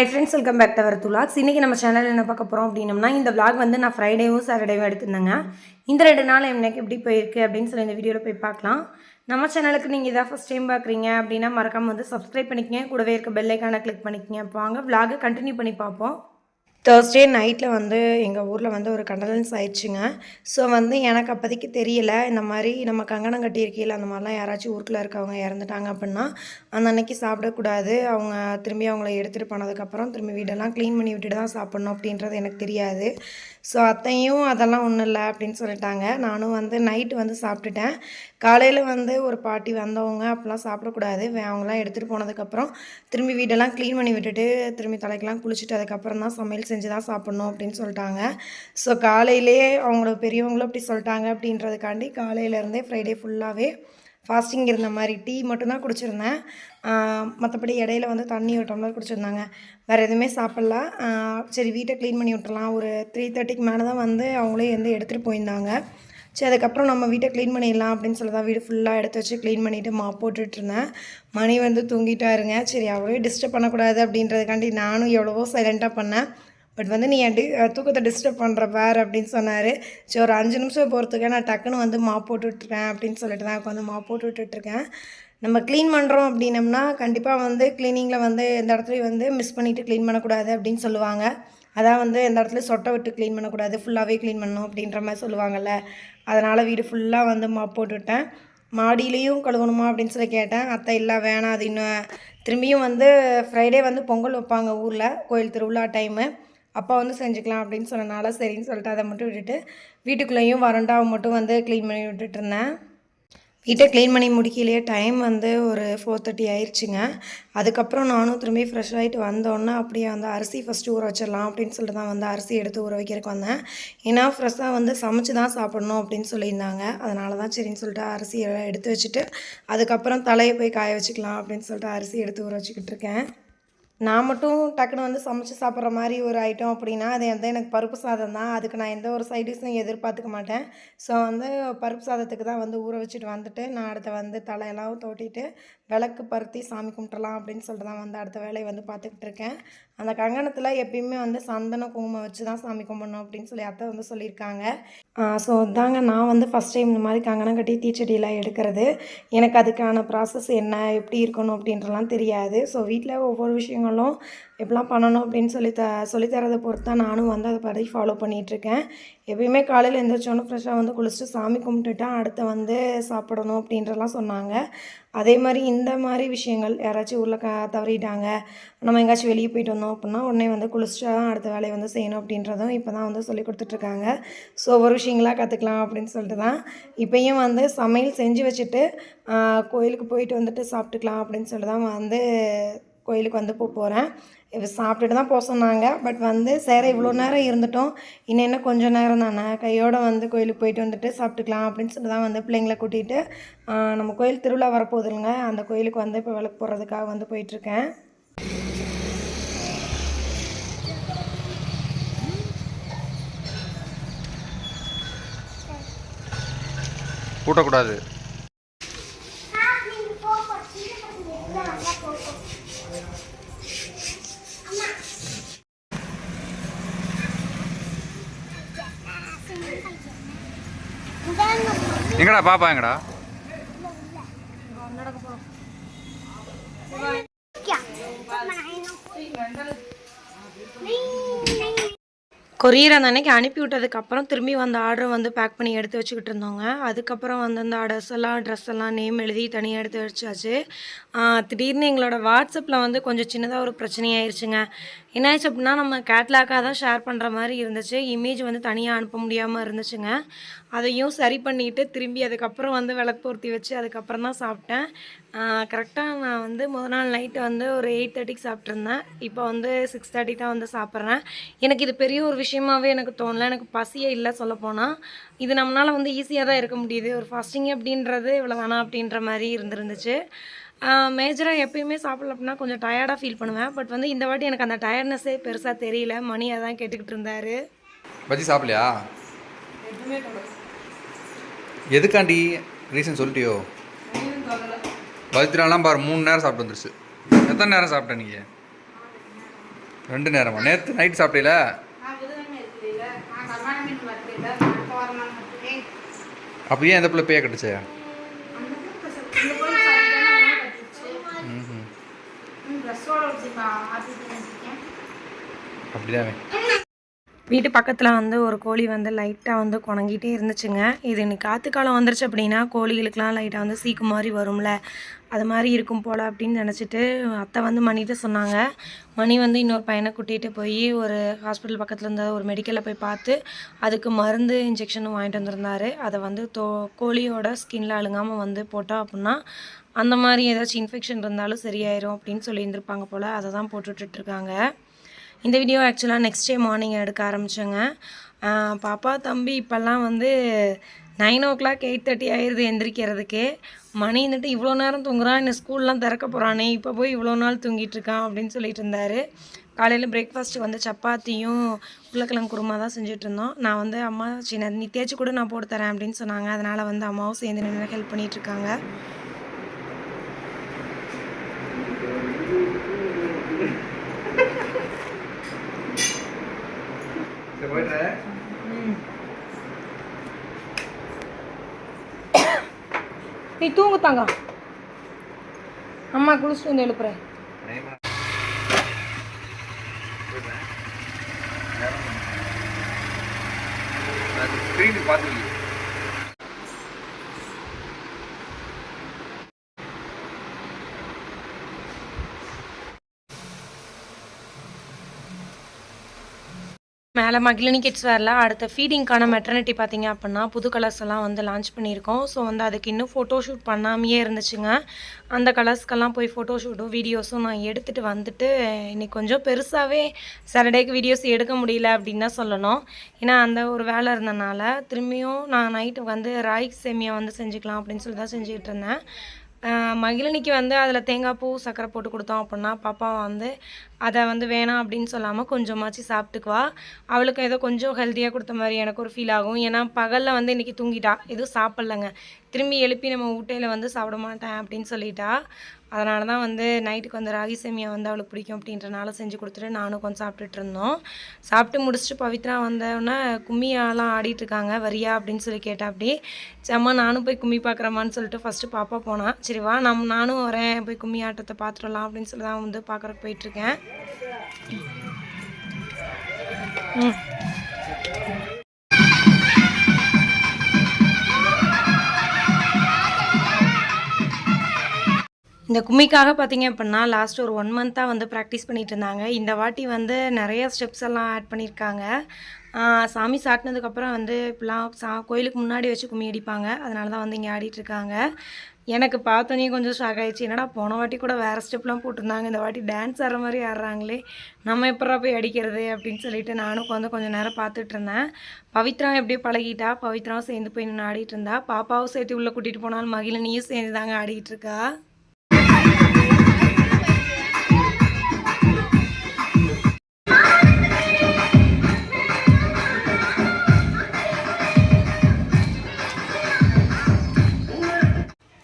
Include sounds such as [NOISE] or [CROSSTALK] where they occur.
High friends welcome back டவர் துலாக்ஸ் இன்றைக்கி நம்ம சேனலில் என்ன பார்க்க போகிறோம் அப்படின்னம்னா இந்த விளாக் வந்து நான் ஃப்ரைடேவும் சாட்டர்டேவும் எடுத்திருந்தேங்க. இந்த ரெண்டு நாள் எனக்கு எப்படி போயிருக்கு அப்படின்னு சொல்லி இந்த வீடியோவில் போய் பார்க்கலாம். நம்ம சேனலுக்கு நீங்கள் இதாக ஃபஸ்ட் டைம் பார்க்குறீங்க அப்படின்னா மறக்காமல் வந்து சப்ஸ்கிரைப் பண்ணிக்கங்க. கூடவே இருக்க பெல்லைக்கான கிளிக் பண்ணிக்கங்க. வாங்க vlog கண்டினியூ பண்ணி பார்ப்போம். தேர்ஸ்டே நைட்டில் வந்து எங்கள் ஊரில் வந்து ஒரு கண்டலன்ஸ் ஆயிடுச்சுங்க. ஸோ வந்து எனக்கு அப்போதைக்கு தெரியல. இந்த மாதிரி நம்ம கங்கணம் கட்டியிருக்கையில் அந்த மாதிரிலாம் யாராச்சும் ஊருக்குள்ளே இருக்கவங்க இறந்துட்டாங்க அப்படின்னா அந்த அன்னைக்கு சாப்பிடக்கூடாது அவங்க திரும்பி அவங்கள எடுத்துகிட்டு போனதுக்கப்புறம் திரும்பி வீடெல்லாம் க்ளீன் பண்ணி விட்டுட்டு தான் சாப்பிட்ணும் அப்படின்றது எனக்கு தெரியாது. ஸோ அத்தையும் அதெல்லாம் ஒன்றும் இல்லை அப்படின்னு சொல்லிட்டாங்க. நானும் வந்து நைட்டு வந்து சாப்பிட்டுட்டேன். காலையில் வந்து ஒரு பாட்டி வந்தவங்க அப்போலாம் சாப்பிடக்கூடாது வே- அவங்களாம் எடுத்துகிட்டு போனதுக்கப்புறம் திரும்பி வீடெல்லாம் க்ளீன் பண்ணி விட்டுட்டு திரும்பி தலைக்கெல்லாம் குளிச்சுட்டு அதுக்கப்புறம் தான் சமையல் செஞ்சு தான் சாப்பிட்ணும் அப்படின்னு சொல்லிட்டாங்க. ஸோ காலையிலே அவங்களோட பெரியவங்களும் அப்படி சொல்லிட்டாங்க அப்படின்றதுக்காண்டி காலையிலேருந்தே ஃப்ரைடே ஃபுல்லாகவே ஃபாஸ்டிங் இருந்த மாதிரி டீ மட்டும்தான் குடிச்சிருந்தேன். மற்றபடி இடையில வந்து தண்ணி ஒரு டம்ளர் குடிச்சிருந்தாங்க. வேறு எதுவுமே சாப்பிட்ல. சரி வீட்டை க்ளீன் பண்ணி விட்டுலாம் ஒரு த்ரீ தேர்ட்டிக்கு மேலே தான் வந்து அவங்களே வந்து எடுத்துகிட்டு போயிருந்தாங்க. சரி அதுக்கப்புறம் நம்ம வீட்டை க்ளீன் பண்ணிடலாம் அப்படின்னு சொல்லி தான் வீடு ஃபுல்லாக எடுத்து வச்சு க்ளீன் பண்ணிவிட்டு மாப் போட்டுட்டு இருந்தேன். மணி வந்து தூங்கிட்டாருங்க. சரி அவரே டிஸ்டர்ப் பண்ணக்கூடாது அப்படின்றதுக்காண்டி நானும் எவ்வளவோ சைலண்ட்டாக பண்ணேன். பட் வந்து நீ என் டி தூக்கத்தை டிஸ்டர்ப் பண்ணுற பார் அப்படின்னு சொன்னார். சரி ஒரு அஞ்சு நிமிஷம் போகிறதுக்கு நான் டக்குன்னு வந்து மாப் போட்டுட்ருக்கேன் அப்படின்னு சொல்லிட்டு தான் உட்காந்து மாப் போட்டு நம்ம க்ளீன் பண்ணுறோம் அப்படின்னம்னா கண்டிப்பாக வந்து க்ளீனிங்கில் வந்து எந்த இடத்துலையும் வந்து மிஸ் பண்ணிவிட்டு க்ளீன் பண்ணக்கூடாது அப்படின்னு சொல்லுவாங்க. அதான் வந்து எந்த இடத்துலையும் சொட்டை விட்டு க்ளீன் பண்ணக்கூடாது ஃபுல்லாகவே க்ளீன் பண்ணணும் அப்படின்ற மாதிரி சொல்லுவாங்கள்ல அதனால் வீடு ஃபுல்லாக வந்து மாப் போட்டுவிட்டேன் மாடியிலையும் கழுவணுமா அப்படின்னு சொல்லி கேட்டேன். அத்தை இல்லை வேணாம் அது இன்னும் திரும்பியும் வந்து ஃப்ரைடே வந்து பொங்கல் வைப்பாங்க ஊரில் கோயில் திருவிழா டைமு அப்பா வந்து செஞ்சுக்கலாம் அப்படின்னு சொன்னனால சரின்னு சொல்லிட்டு அதை மட்டும் விட்டுட்டு வீட்டுக்குள்ளேயும் வரண்டாவை மட்டும் வந்து க்ளீன் பண்ணி விட்டுட்டு இருந்தேன். வீட்டை க்ளீன் பண்ணி முடிக்கலையே டைம் வந்து ஒரு ஃபோர் தேர்ட்டி ஆயிடுச்சுங்க அதுக்கப்புறம் நானும் திரும்பி ஃப்ரெஷ் ஆகிட்டு வந்தோன்னே அப்படியே வந்து அரிசி ஃபஸ்ட்டு ஊற வச்சிடலாம் அப்படின்னு சொல்லிட்டு தான் வந்து அரிசி எடுத்து ஊற வைக்கிறதுக்கு வந்தேன். ஏன்னா ஃப்ரெஷ்ஷாக வந்து சமைச்சு தான் சாப்பிட்ணும் அப்படின்னு சொல்லியிருந்தாங்க. அதனால தான் சரின்னு சொல்லிட்டு அரிசி எல்லாம் எடுத்து வச்சுட்டு அதுக்கப்புறம் தலையை போய் காய வச்சுக்கலாம் அப்படின்னு சொல்லிட்டு அரிசி எடுத்து ஊற வச்சுக்கிட்டு இருக்கேன். நான் மட்டும் டக்குன்னு வந்து சமைச்சு சாப்பிட்ற மாதிரி ஒரு ஐட்டம் அப்படின்னா அது வந்து எனக்கு பருப்பு சாதம் தான். அதுக்கு நான் எந்த ஒரு சைட் டிஷ்ஷும் எதிர்பார்த்துக்க மாட்டேன். ஸோ வந்து பருப்பு சாதத்துக்கு தான் வந்து ஊற வச்சுட்டு வந்துட்டு நான் அடுத்த வந்து தலையெல்லாம் தோட்டிட்டு விளக்கு பருத்தி சாமி கும்பிட்டலாம் அப்படின்னு சொல்லிட்டு தான் வந்து அடுத்த வேலையை வந்து பார்த்துக்கிட்டு இருக்கேன். அந்த கங்கணத்தில் எப்பயுமே வந்து சந்தன குங்குமம் வச்சு தான் சாமி கும்பிடணும் அப்படின்னு சொல்லி அத்தை வந்து சொல்லியிருக்காங்க. ஸோ தாங்க நான் வந்து ஃபஸ்ட் டைம் இந்த மாதிரி கங்கணம் கட்டி தீச்செடியெலாம் எடுக்கிறது. எனக்கு அதுக்கான ப்ராசஸ் என்ன எப்படி இருக்கணும் அப்படின்றலாம் தெரியாது. ஸோ வீட்டில் ஒவ்வொரு விஷயங்களும் எப்படிலாம் பண்ணணும் அப்படின்னு சொல்லி த சொல்லித்தரதை பொறுத்து தான் நானும் வந்து அதை படி ஃபாலோ பண்ணிகிட்ருக்கேன் எப்பயுமே காலையில் எந்திரிச்சோன்னு ஃப்ரெஷ்ஷாக வந்து குளிச்சுட்டு சாமி கும்பிட்டுட்டு அடுத்து வந்து சாப்பிடணும் அப்படின்றலாம் சொன்னாங்க. அதே மாதிரி இந்த மாதிரி விஷயங்கள் யாராச்சும் ஊரில் க தவறிட்டாங்க நம்ம எங்கேயாச்சும் வெளியே போயிட்டு வந்தோம் அப்படின்னா உடனே வந்து குளிச்சுட்டு தான் அடுத்த வேலையை வந்து செய்யணும் அப்படின்றதும் இப்போ தான் வந்து சொல்லி கொடுத்துட்ருக்காங்க ஸோ ஒவ்வொரு விஷயங்களாக கற்றுக்கலாம் அப்படின்னு சொல்லிட்டு தான் இப்போயும் வந்து சமையல் செஞ்சு வச்சுட்டு கோயிலுக்கு போயிட்டு வந்துட்டு சாப்பிட்டுக்கலாம் அப்படின்னு சொல்லிட்டு தான் வந்து கோயிலுக்கு வந்து போக போகிறேன் இப்போ சாப்பிட்டுட்டு தான் போக சொன்னாங்க. பட் வந்து சரி இவ்வளோ நேரம் இருந்துட்டோம். இன்னும் என்ன கொஞ்சம் நேரம் தானே? கையோட வந்து கோயிலுக்கு போயிட்டு வந்துட்டு சாப்பிட்டுக்கலாம் அப்படின்னு சொல்லிட்டு தான் வந்து பிள்ளைங்களை கூட்டிகிட்டு நம்ம கோயில் திருவிழா வரப்போகுதுங்க அந்த கோயிலுக்கு வந்து இப்போ விளக்கு போடுறதுக்காக வந்து போயிட்டுருக்கேன். கூட்டக்கூடாது. எங்கடா பாப்பா எங்கடா? கொரியர் அந்த அன்னைக்கு அனுப்பி விட்டதுக்கப்புறம் திரும்பி வந்த ஆர்டரை வந்து பேக் பண்ணி எடுத்து வச்சுக்கிட்டு இருந்தோங்க அதுக்கப்புறம் வந்து அந்த ஆர்டர்ஸ் எல்லாம் ட்ரெஸ் எல்லாம் நேம் எழுதி தனியாக எடுத்து வச்சாச்சு. திடீர்னு எங்களோட வாட்ஸ்அப்பில் வந்து கொஞ்சம் சின்னதாக ஒரு பிரச்சனையாயிருச்சுங்க. என்னாச்சு அப்படின்னா நம்ம கேட்லாக்காக தான் ஷேர் பண்ணுற மாதிரி இருந்துச்சு. இமேஜ் வந்து தனியாக அனுப்ப முடியாமல் இருந்துச்சுங்க. அதையும் சரி பண்ணிக்கிட்டு திரும்பி அதுக்கப்புறம் வந்து விளக்கு பொருத்தி வச்சு அதுக்கப்புறம் தான் சாப்பிட்டேன். கரெக்டாக நான் வந்து முத நாள் நைட்டு வந்து ஒரு எயிட் தேர்ட்டிக்கு சாப்பிட்ருந்தேன் இப்போ வந்து சிக்ஸ் தேர்ட்டி தான் வந்து சாப்பிட்றேன். எனக்கு இது பெரிய ஒரு விஷயமாவே எனக்கு தோணல. எனக்கு பசியே இல்லை சொல்லப்போனால் இது நம்மளால் வந்து ஈஸியாக தான் இருக்க முடியுது. ஒரு ஃபாஸ்டிங் அப்படின்றது இவ்வளோ வேணாம் அப்படின்ற மாதிரி இருந்துருந்துச்சு. மேஜராக எப்பயுமே சாப்பிடல அப்படின்னா கொஞ்சம் டயர்டாக ஃபீல் பண்ணுவேன். பட் வந்து இந்த வாட்டி எனக்கு அந்த டயர்ட்னஸே பெருசாக தெரியல. மணி அதான் கேட்டுக்கிட்டு இருந்தாரு. பஜ்ஜி சாப்பிடலையா? எதுக்காண்டி ரீசன் சொல்லிட்டியோ? பஜ்ஜிலாம் பாரு மூணு நேரம் சாப்பிட்டு வந்துருச்சு. எத்தனை நேரம் சாப்பிட்ட நீங்கள் ரெண்டு நேரமா? நேற்று நைட் சாப்பிட்டீல? அப்போ ஏன் இந்த பிள்ளை பேய கட்டுச்சு அந்த இந்த போய் சாப்பிட்டேன்னா அவனா கட்டிச்சு ம் ட்ரெஸ்ஸோட வச்சுப்பா ஆற்றிட்டு வச்சுருக்கேன் அப்படிதான் வீட்டு பக்கத்தில் வந்து ஒரு கோழி வந்து லைட்டாக வந்து குணங்கிட்டே இருந்துச்சுங்க. இது இன்னைக்கு காற்று காலம் வந்துருச்சு அப்படின்னா கோழிகளுக்கெலாம் லைட்டாக வந்து சீக்கு மாதிரி வரும்ல. அது மாதிரி இருக்கும் போல் அப்படின்னு நினச்சிட்டு அத்தை வந்து மணிகிட்ட சொன்னாங்க. மணி வந்து இன்னொரு பையனை கூட்டிகிட்டு போய் ஒரு ஹாஸ்பிட்டல் பக்கத்தில் இருந்த ஒரு மெடிக்கலில் போய் பார்த்து அதுக்கு மருந்து இன்ஜெக்ஷனும் வாங்கிட்டு வந்திருந்தாரு. அதை வந்து தோ கோழியோட ஸ்கின்ல அழுங்காமல் வந்து போட்டோம் அப்படின்னா அந்த மாதிரி ஏதாச்சும் இன்ஃபெக்ஷன் இருந்தாலும் சரியாயிரும் அப்படின்னு சொல்லியிருந்திருப்பாங்க போல் அதை தான் போட்டுட்ருக்காங்க இந்த வீடியோ ஆக்சுவலாக நெக்ஸ்ட் டே மார்னிங் எடுக்க ஆரம்பித்தேங்க பாப்பா தம்பி இப்போல்லாம் வந்து nine o'clock eight thirty ஆயிடுது எந்திரிக்கிறதுக்கே. மணி இருந்துட்டு இவ்வளோ நேரம் தூங்குறான் இன்னும் ஸ்கூல்லாம் திறக்க போகிறானே இப்போ போய் இவ்வளோ நாள் தூங்கிட்டு இருக்கான் அப்படின்னு சொல்லிட்டு இருந்தார். காலையில் பிரேக்ஃபாஸ்ட்டு வந்து சப்பாத்தியும் உருளைக்கிழங்கு குருமா தான் செஞ்சுட்டு இருந்தோம் நான் வந்து அம்மா சின்ன நித்தியாச்சு கூட நான் போட்டு தரேன் அப்படின்னு சொன்னாங்க. அதனால் வந்து அம்மாவும் சேர்ந்து நின்று ஹெல்ப் பண்ணிகிட்ருக்காங்க போயிடுறேன் [COUGHS] நீ தூங்கு தாங்க. அம்மா குளிச்சுட்டு வந்து எழுப்புறேன். ஸ்க்ரீனுக்கு மேலே மகிழினி கிட்ஸ் வேரில் அடுத்த ஃபீடிங்க்கான மெட்டர்னிட்டி பார்த்தீங்க அப்படின்னா புது கலர்ஸ் எல்லாம் வந்து லான்ச் பண்ணியிருக்கோம். ஸோ வந்து அதுக்கு இன்னும் ஃபோட்டோ ஷூட் பண்ணாமையே இருந்துச்சுங்க. அந்த கலர்ஸ்க்கெல்லாம் போய் ஃபோட்டோ ஷூட்டும் வீடியோஸும் நான் எடுத்துகிட்டு வந்துட்டு இன்னைக்கு கொஞ்சம் பெருசாகவே சாட்டர்டேக்கு வீடியோஸ் எடுக்க முடியல அப்படின்னு தான் சொல்லணும். ஏன்னா அந்த ஒரு வேலை இருந்தனால திரும்பியும் நான் நைட்டு வந்து ராய் சேமியா வந்து செஞ்சுக்கலாம் அப்படின்னு சொல்லி தான் செஞ்சுக்கிட்டு இருந்தேன். மகிழினிக்கு வந்து அதில் தேங்காய் பூ சர்க்கரை போட்டு கொடுத்தோம் அப்படின்னா பாப்பா வந்து அதை வந்து வேணாம் அப்படின்னு சொல்லாமல் கொஞ்சமாச்சு சாப்பிட்டுக்குவா. அவளுக்கு ஏதோ கொஞ்சம் ஹெல்த்தியாக கொடுத்த மாதிரி எனக்கு ஒரு ஃபீல் ஆகும். ஏன்னா பகலில் வந்து இன்றைக்கி தூங்கிட்டா. எதுவும் சாப்பிட்லங்க. திரும்பி எழுப்பி நம்ம ஊட்டையில் வந்து சாப்பிட மாட்டேன் அப்படின்னு சொல்லிட்டா. அதனால தான் வந்து நைட்டுக்கு வந்து ராகி சேமியா வந்து அவளுக்கு பிடிக்கும் அப்படின்றனால செஞ்சு கொடுத்துட்டு நானும் கொஞ்சம் சாப்பிட்டுட்டு இருந்தோம். சாப்பிட்டு முடிச்சுட்டு பவித்ரா வந்தோடனே கும்மியாலாம் ஆடிட்டு இருக்காங்க வரியா அப்படின்னு சொல்லி கேட்டா அப்படி அம்மா நானும் போய் கும்மி பார்க்குறேம்மான்னு சொல்லிட்டு ஃபஸ்ட்டு பாப்பா போனான் சரி வா நம் நானும் வரேன் போய் கும்மி ஆட்டத்தை பார்த்துடலாம் அப்படின்னு சொல்லி தான் வந்து பார்க்குறக்கு போயிட்டுருக்கேன் ம். இந்த கும்மிக்காக பார்த்தீங்க அப்படின்னா லாஸ்ட் ஒரு ஒன் மந்த்தாக வந்து ப்ராக்டிஸ் பண்ணிட்டு இருந்தாங்க. இந்த வாட்டி வந்து நிறைய ஸ்டெப்ஸ் எல்லாம் ஆட் பண்ணியிருக்காங்க சாமி சாட்டினதுக்கப்புறம் வந்து இப்போலாம் சா கோயிலுக்கு முன்னாடி வச்சு கும்மி அடிப்பாங்க. அதனால தான் வந்து இங்கே ஆடிட்டுருக்காங்க எனக்கு பார்த்தோன்னே கொஞ்சம் ஷாக் ஆகிடுச்சு என்னடா போன வாட்டி கூட வேறு ஸ்டெப்லாம் போட்டிருந்தாங்க. இந்த வாட்டி டான்ஸ் ஆடுற மாதிரி ஆடுறாங்களே. நம்ம எப்படா போய் அடிக்கிறது அப்படின்னு சொல்லிட்டு நானும் வந்து கொஞ்சம் நேரம் பார்த்துட்டு இருந்தேன். பவித்ரா எப்படியே பழகிட்டா. பவித்ராவும் சேர்ந்து போய் நின்று ஆடிட்டு இருந்தா. பாப்பாவும் சேர்த்து உள்ளே கூட்டிகிட்டு போனாலும் மகிழினியும் சேர்ந்து தாங்க ஆடிக்கிட்டு இருக்கா?